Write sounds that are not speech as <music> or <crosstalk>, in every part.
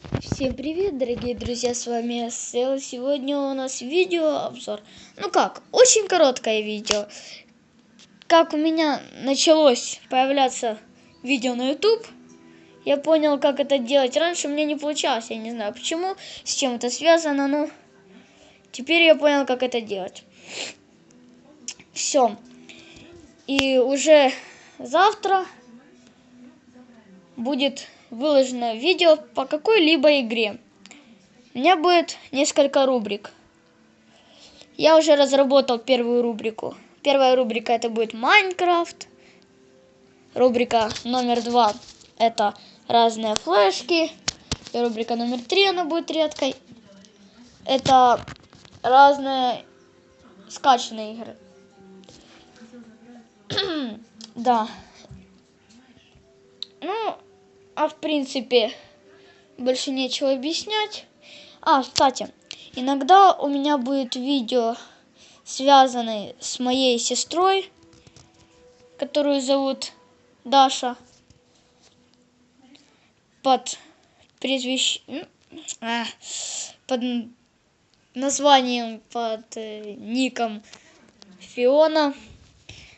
Всем привет, дорогие друзья, с вами Сел. Сегодня у нас видео обзор. Ну как, очень короткое видео. Как у меня началось появляться видео на YouTube, я понял, как это делать. Раньше у меня не получалось, я не знаю почему, с чем это связано, но теперь я понял, как это делать. Все. И уже завтра будет выложено видео по какой-либо игре. У меня будет несколько рубрик. Я уже разработал первую рубрику. Первая рубрика это будет Майнкрафт. Рубрика номер два это разные флешки. И рубрика номер три она будет редкой. Это разные скачанные игры. <clears throat> да. А в принципе, больше нечего объяснять. А, кстати, иногда у меня будет видео, связанное с моей сестрой, которую зовут Даша, под призвищ... А, под названием, под э, ником Фиона.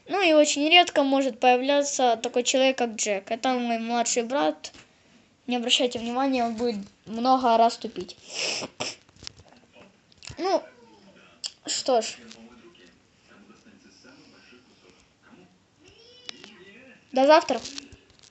Ну и очень редко может появляться такой человек, как Джек. Это мой младший брат. Не обращайте внимания, он будет много раз тупить. Ну, что ж. До завтра.